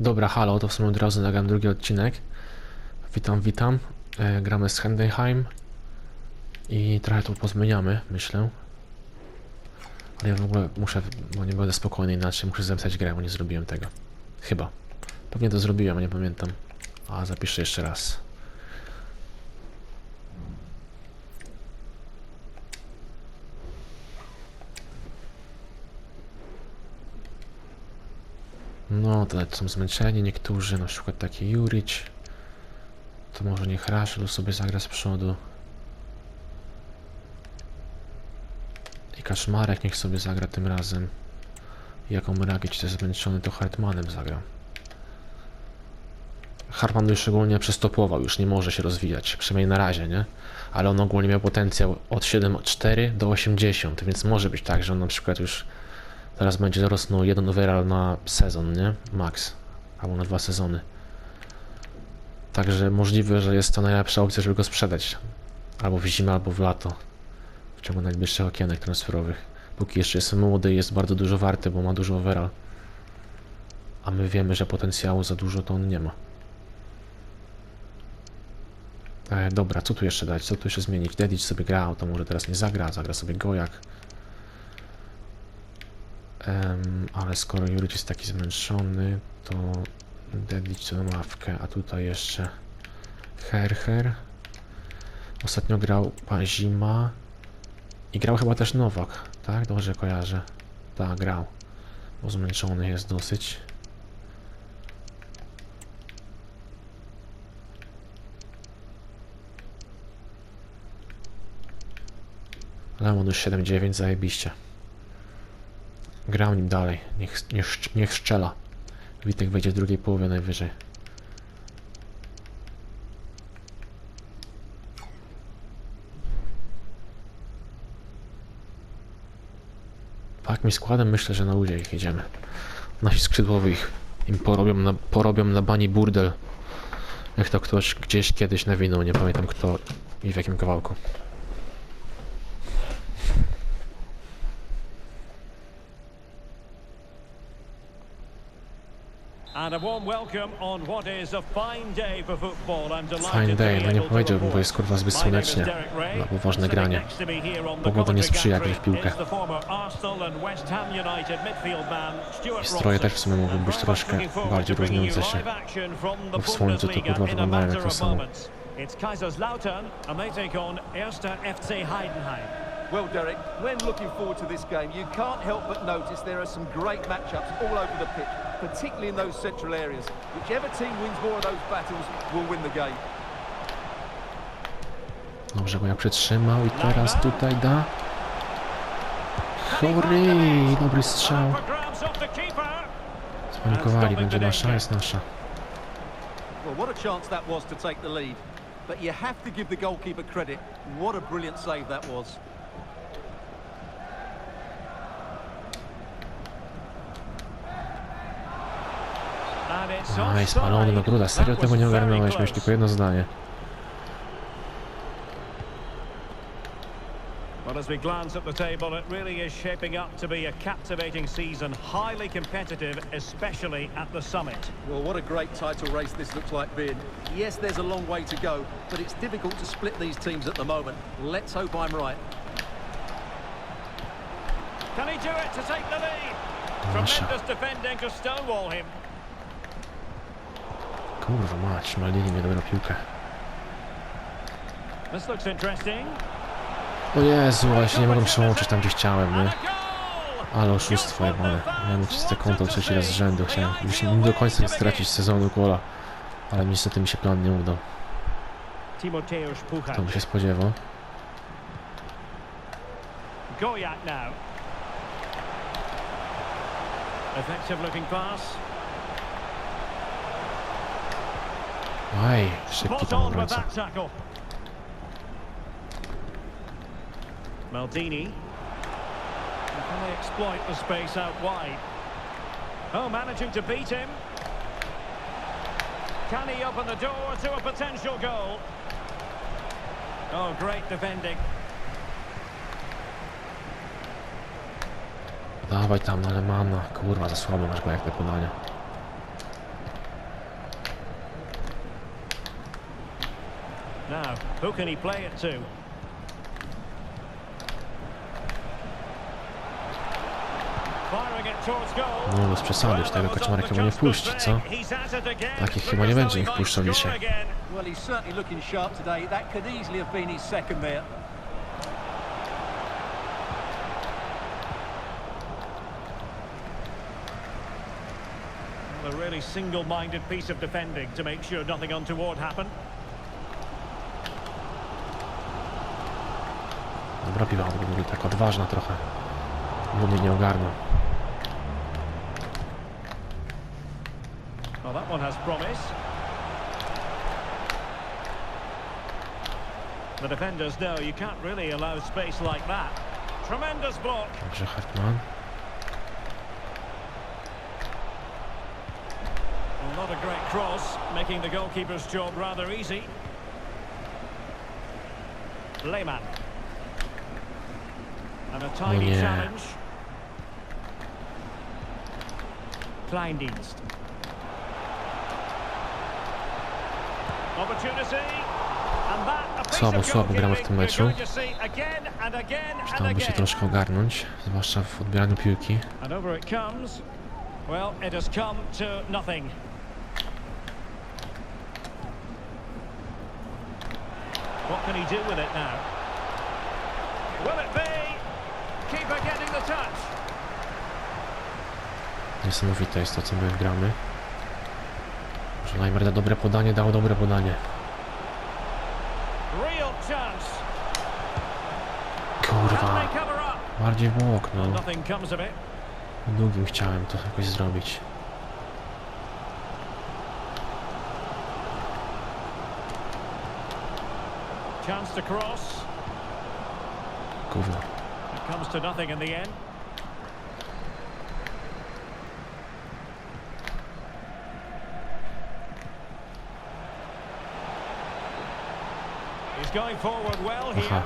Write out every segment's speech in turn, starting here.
Dobra, halo, to w sumie od razu nagram drugi odcinek. Witam, witam. E, gramy z Hendenheim. I trochę tu pozmieniamy, myślę. Ale ja w ogóle muszę, bo nie będę spokojny inaczej, muszę zapisać grę, bo nie zrobiłem tego. Chyba. Pewnie to zrobiłem, nie pamiętam. A, zapiszę jeszcze raz. No, to są zmęczeni niektórzy, na przykład taki Jurić. To może niech Rashid sobie zagra z przodu. I Kaszmarek niech sobie zagra tym razem. I jak Omragić też zmęczony, to Hartmanem zagra. Hartman już ogólnie przestopował, już nie może się rozwijać, przynajmniej na razie, nie? Ale on ogólnie miał potencjał od 7,4 do 80, więc może być tak, że on na przykład już Teraz będzie rosnął jeden overall na sezon, nie? Max. Albo na dwa sezony. Także możliwe, że jest to najlepsza opcja, żeby go sprzedać. Albo w zimę, albo w lato. W ciągu najbliższych okienek transferowych. Póki jeszcze jest młody jest bardzo dużo warty, bo ma dużo overall. A my wiemy, że potencjału za dużo to on nie ma. E, dobra, co tu jeszcze dać? Co tu jeszcze zmienić? Dedic sobie grał, to może teraz nie zagra, zagra sobie Gojak. Em, ale skoro Juric jest taki zmęczony, to Dedic na ławkę, a tutaj jeszcze Herher. Ostatnio grał Pazima i grał chyba też Nowak, tak? Dobrze kojarzę. Tak, grał. Bo zmęczony jest dosyć. Lemon już 7-9, zajebiście. Grał nim dalej. Niech, niech, niech strzela. Witek wejdzie w drugiej połowie najwyżej. Takim składem myślę, że na ludzie ich jedziemy. Nasi skrzydłowi ich im porobią na, porobią na bani burdel. Jak to ktoś gdzieś kiedyś nawinął, nie pamiętam kto i w jakim kawałku. And a warm welcome on what is a fine day for football. I'm delighted Fine day, to no be nie powiedziałbym, bo jest kurwa zbyt is słonecznie. Na poważne granie. next to me here on the Pogoda nie sprzyja jak w piłkę. is Stuart Stroje też w sumie mogą być troszkę bardziej różniące się. Bo w słońcu to kurwa a wyglądają jak to samo. It's Kaiserslautern and they take on Erster FC Heidenheim. Well, Derek, when looking forward to this game, you can't help but notice there are some great matchups all over the pitch, particularly in those central areas. Whichever team wins more of those battles will win the game. Dobrze, bo ja przytrzymał i teraz tutaj da. Chory, dobry strzał. Spanikowali, będzie nasza, jest nasza. Well, what a chance that was to take the lead. But you have to give the goalkeeper credit. What a brilliant save that was. Aj, spalony no gruda, serio That tego was nie very ogarnąłeś, miałeś close. tylko jedno zdanie. Well, as we glance at the table, it really is shaping up to be a captivating season, highly competitive, especially at the summit. Well, what a great title race this looks like being. Yes, there's a long way to go, but it's difficult to split these teams at the moment. Let's hope I'm right. Can he do it to take the lead? Tremendous defending to stonewall him. Kurwa mać, Maldini mnie dobrą piłkę. O Jezu, ale się nie mogłem przełączyć tam, gdzie chciałem, nie? Ale oszustwo jebane. Miałem czyste konto trzeci raz z rzędu, chciałem już nie do końca stracić sezonu gola. Ale niestety mi się plan nie udał. To bym się spodziewał. Effective looking pass. Szybki Spot on with that tackle. Maldini. Can they exploit the space out wide? Oh, managing to beat him. Can he open the door to a potential goal? Oh, great defending. Dawaj tam na Lemana. Kurwa, za słabo masz go jak te podania. Now, who can he play it to? Firing it towards goal. No bez przesady, już tego Kaczmarek chyba nie wpuści, co? Takich chyba nie będzie ich wpuszczał dzisiaj. Well, he's certainly looking sharp today. That could easily have been his second there. A really single-minded piece of defending to make sure nothing untoward happened. Piwa, w ogóle tak odważna trochę. Ludy nie ogarnął. Well, that one has promise. The defenders know you can't really allow space like that. Tremendous block. Dobrze, Hartman. Not a great cross, making the goalkeeper's job rather easy. Lehmann. And a tiny oh, yeah. challenge. Kleindienst. Opportunity. And that a piece Słabo, słabo gramy w tym meczu. you're going to see again and again and Chciałby się troszkę ogarnąć, zwłaszcza w odbieraniu piłki. And over it comes. Well, it has come to nothing. What can he do with it now? Will it be? Niesamowite jest to, co my gramy. Że Najmer da dobre podanie, dał dobre podanie. Kurwa, bardziej w bok, no. Długim chciałem to jakoś zrobić. Chance to cross. Gówno. Comes to nothing in the end. He's going forward well here.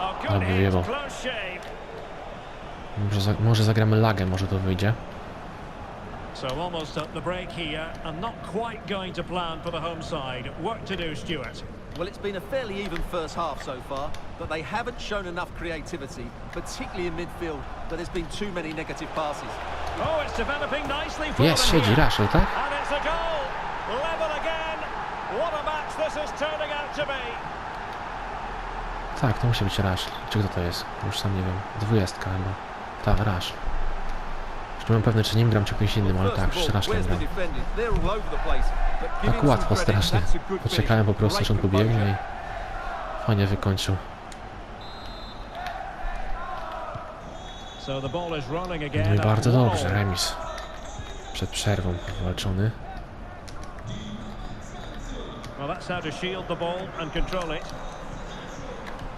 Oh, good hit, close shave. Może, za, może zagramy lagę, może to wyjdzie. So almost up the break here, and not quite going to plan for the home side. Work to do, Stuart. Well, it's been a fairly even first half so far, but they haven't shown enough creativity, particularly in midfield, but there's been too many negative passes. Oh, it's developing nicely for Jest, them siedzi. Rashel, tak? And it's a goal. Level again. What a match this is turning out to be. Tak, to musi być Rash. Czy kto to jest? Już sam nie wiem. Dwudziestka chyba. Tak, Rash. Już nie mam pewny, czy nim gram, czy kimś innym, ale tak, of all, z Rashem where's the gram. Tak łatwo strasznie. Poczekałem po prostu, aż on pobiegnie i fajnie wykończył. No i bardzo dobrze, remis. Przed przerwą walczony. Well, that's how to shield the ball and control it.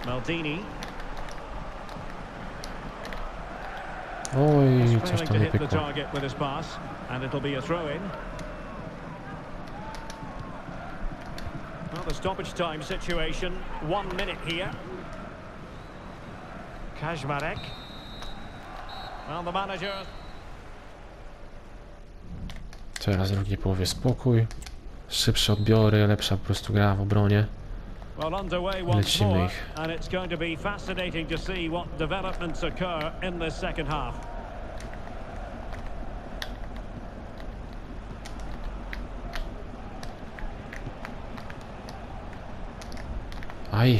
Maldini. Oj, coś tam nie pykło. A throw-in. Well, the stoppage time situation, one minute here. Kazmarek. Well, the manager Teraz drugiej połowie spokój. Szybsze odbiory, lepsza po prostu gra w obronie. well underway once Lecimy more, ich. and it's going to be fascinating to see what developments occur in this second half. Aj!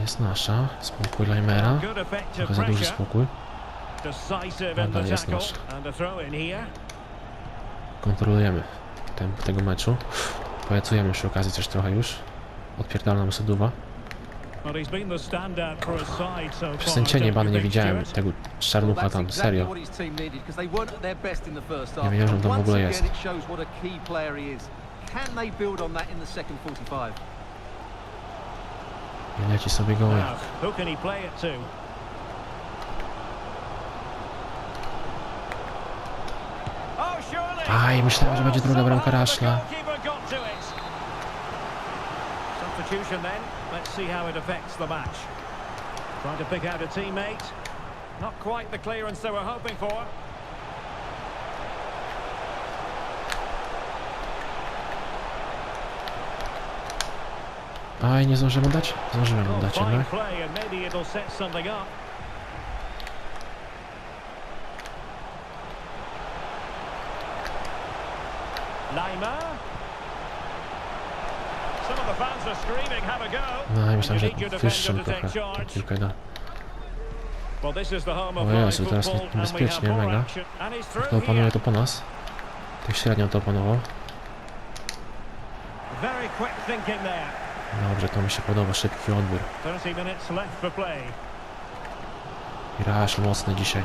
Jest nasza. Spokój effective Trochę za duży spokój. Nadal the jest tackle, nasz. and a throw-in here. Kontrolujemy tempo tego meczu. Pojacujemy przy okazji coś trochę już. Odpierdala nam Seduwa. Well, he's been the standout for his side so Przez far, ten cienie don't bany you nie widziałem tego czarnucha tam, serio. Nie wiedziałem, że on tam w ogóle jest. again, it shows what a key player he is. Can they build on that in the second 45? I leci sobie gołem. Oh. Aj, myślałem, że będzie druga bramka it. Substitution then. Let's see how it affects the match. Trying to pick out a teammate. Not quite the clearance they were hoping for. Aj, nie zdążymy dać? Zdążymy mu dać jednak. Neymar No i myślałem, że wyższą trochę tą piłkę da. O Jezu, teraz niebezpiecznie, mega. action. And he's through To opanuje to po nas. Tak średnio to opanował. Dobrze, to mi się podoba, szybki odbiór. 30 minutes left for play. I Rasz mocny dzisiaj.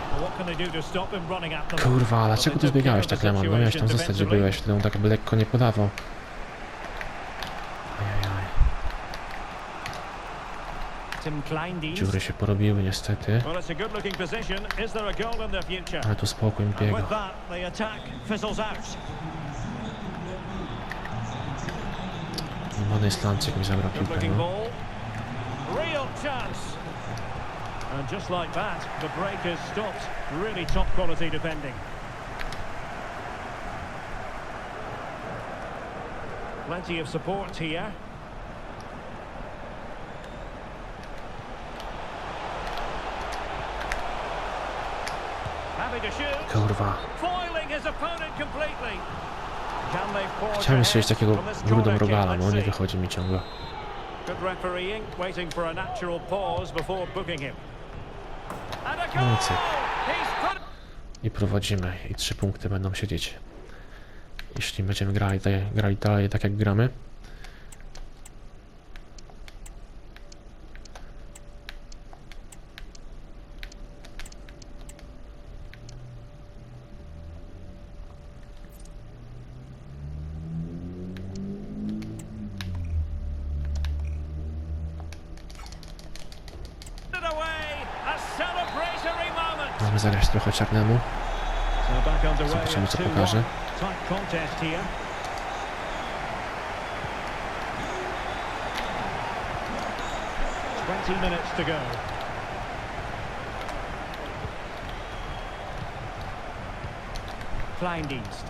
Kurwa, dlaczego tu zbiegałeś tak, Leman? No miałeś tam zostać, defensively. byłeś, wtedy on tak by lekko nie podawał. Dziury się porobiły niestety. Ale tu spokój biega. Młody Islandczyk mi zabrał piłkę, no. And just like that, the break is stopped. Really top quality defending. Plenty of support here. Kurwa. Chciałem strzelić ahead takiego kick? rogala, no nie wychodzi mi ciągle. No i cyk. I prowadzimy. I trzy punkty będą siedzieć. Jeśli będziemy grali, grali dalej tak jak gramy. it away. A celebratory moment. Mamy zagrać trochę czarnemu. So back underway. Zobaczymy, at co 2-1. pokaże. Tight contest here. Twenty minutes to go. Kleindienst.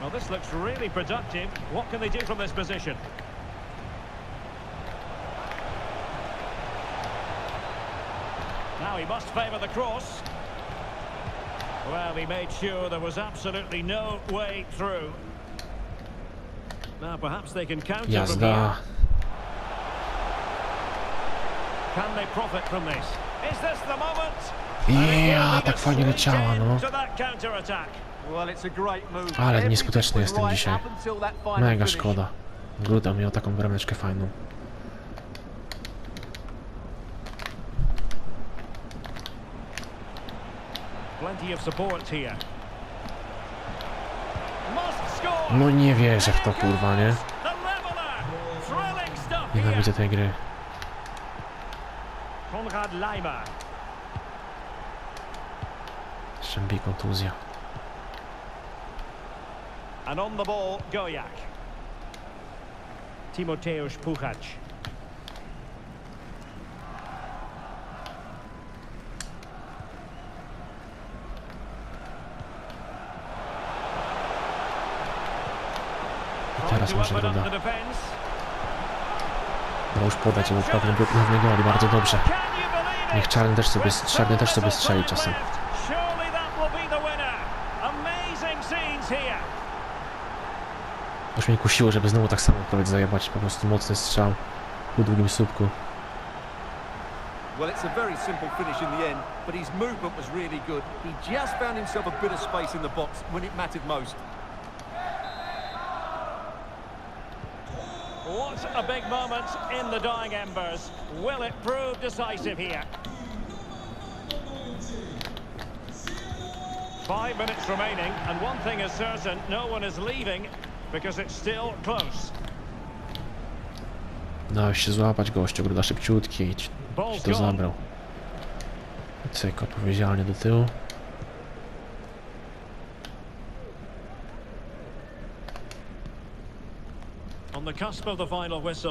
Well, this looks really productive. What can they do from this position? Now he must favour the cross. Well, he made sure there was absolutely no way through. Now, perhaps they can counter. Jazda. Can they profit from this? Is this the moment? Be tak fajnie leciała, no. Ale nieskuteczny jestem dzisiaj. Mega szkoda. Gruda miał taką brameczkę fajną. Plenty of support here. No nie wierzę w to kurwa, nie? Nienawidzę tej gry. Konrad Leimer. Szczębi kontuzja. And on the ball, Gojak. Timoteusz Puchacz. Teraz może defence. Może już podać, żeby pewnie był pewnie goli. Bardzo dobrze. Niech Czarny też sobie, Czarny też so sobie strzeli czasem. Już mnie kusiło, żeby znowu tak samo prawie zajebać. Po prostu mocny strzał. Po długim słupku. Well, it's a very simple finish in the end, but his movement was really good. He just found himself a bit of space in the box when it mattered most. What a big moment in the dying embers. Will it prove decisive here? Five minutes remaining, and one thing is certain, no one is leaving because it's still close. Dałeś się złapać gościu, Gruda szybciutki i to zabrał. Cyk, odpowiedzialnie do tyłu.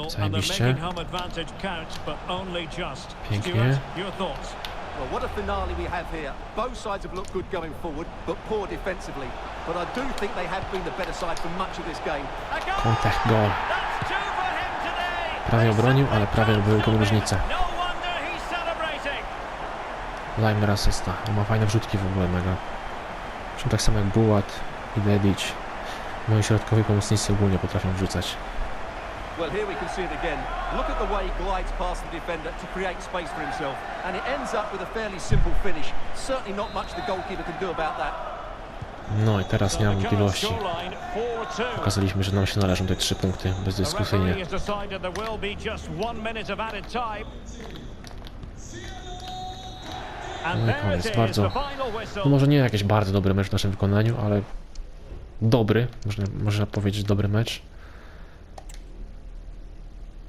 Zajebiście. making home advantage count, but only just. Pięknie. Stuart, your thoughts? Well, what a finale we have here. Both sides have looked good going forward, but poor defensively. But I do think they have been the better side for much of this game. Kontakt, gol. That's two for him today. Prawie obronił, ale prawie robił wielką różnicę. No wonder he's celebrating. Laimer asysta. On ma fajne wrzutki w ogóle mega. Zresztą tak samo jak Bułat i Dedic. Moi środkowi pomocnicy ogólnie potrafią wrzucać. Well, here we can see it again. Look at the way he glides past the defender to create space for himself. And it ends up with a fairly simple finish. Certainly not much the goalkeeper can do about that. No i teraz nie mam wątpliwości. scoreline 4-2. Pokazaliśmy, że nam się należą te trzy punkty, bezdyskusyjnie. No i koniec, bardzo-. No może nie jakiś bardzo dobry mecz w naszym wykonaniu, ale dobry, można, można powiedzieć dobry mecz.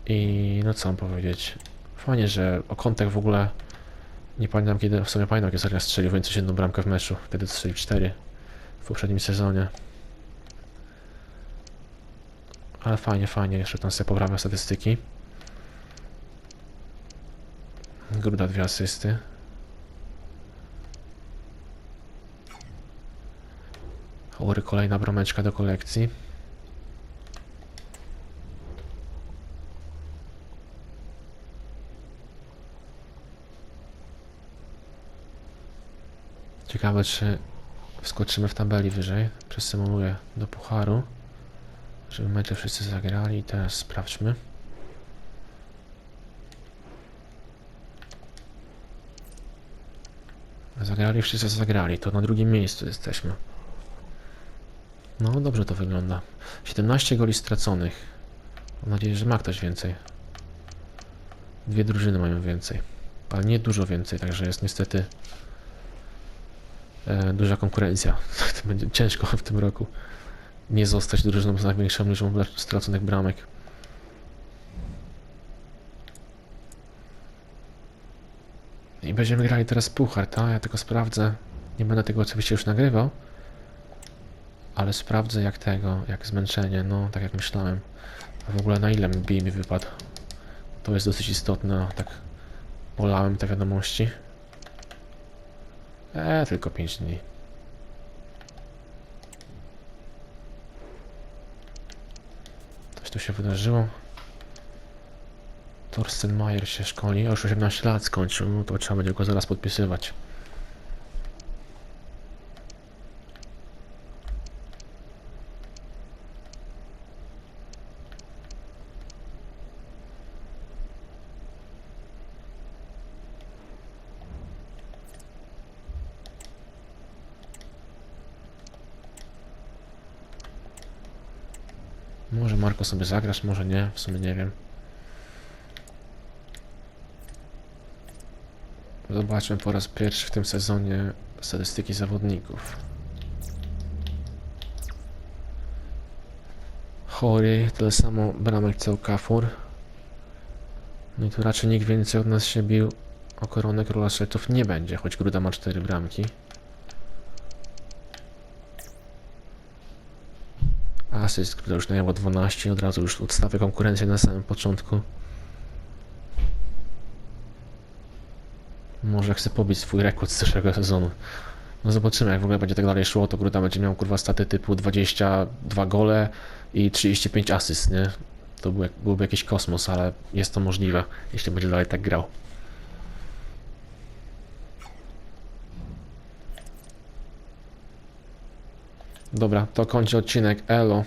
I no co mam powiedzieć. Fajnie, że o kątek w ogóle nie pamiętam kiedy, w sumie pamiętam kiedy Seria strzelił więcej jedną bramkę w meczu. Wtedy strzelił cztery w poprzednim sezonie. Ale fajnie, fajnie, jeszcze tam sobie poprawia statystyki. Gruda dwie asysty. Chory kolejna brameczka do kolekcji. Ciekawe, czy wskoczymy w tabeli wyżej. Przesymuluję do pucharu, żeby mecze wszyscy zagrali. I teraz sprawdźmy. Zagrali wszyscy zagrali, to na drugim miejscu jesteśmy. No, dobrze to wygląda. 17 goli straconych. Mam nadzieję, że ma ktoś więcej. Dwie drużyny mają więcej. Ale nie dużo więcej, także jest niestety duża konkurencja. Będzie ciężko w tym roku nie zostać drużyną z największą liczbą straconych bramek. I będziemy grali teraz puchar, tak? Ja tylko sprawdzę. Nie będę tego oczywiście już nagrywał. Ale sprawdzę jak tego, jak zmęczenie, no tak jak myślałem. A w ogóle na ile bij mi wypadł. To jest dosyć istotne, tak polałem te wiadomości. Eee, tylko 5 dni. Coś tu się wydarzyło. Torsten Mayer się szkoli, już 18 lat skończył, to trzeba będzie go zaraz podpisywać. Może Marko sobie zagrasz, może nie, w sumie nie wiem. Zobaczmy po raz pierwszy w tym sezonie statystyki zawodników. Chory, tyle samo bramek co Kafur. No i tu raczej nikt więcej od nas się bił o koronę króla szletów nie będzie, choć Gruda ma 4 bramki. Asyst, który już najęło 12, od razu już odstawia konkurencję na samym początku. Może chce pobić swój rekord z zeszłego sezonu. No zobaczymy, jak w ogóle będzie tak dalej szło, to Gruda będzie miał kurwa staty typu 22 gole i 35 asyst, nie? To był, byłby jakiś kosmos, ale jest to możliwe, jeśli będzie dalej tak grał. Dobra, to kończy odcinek. Elo.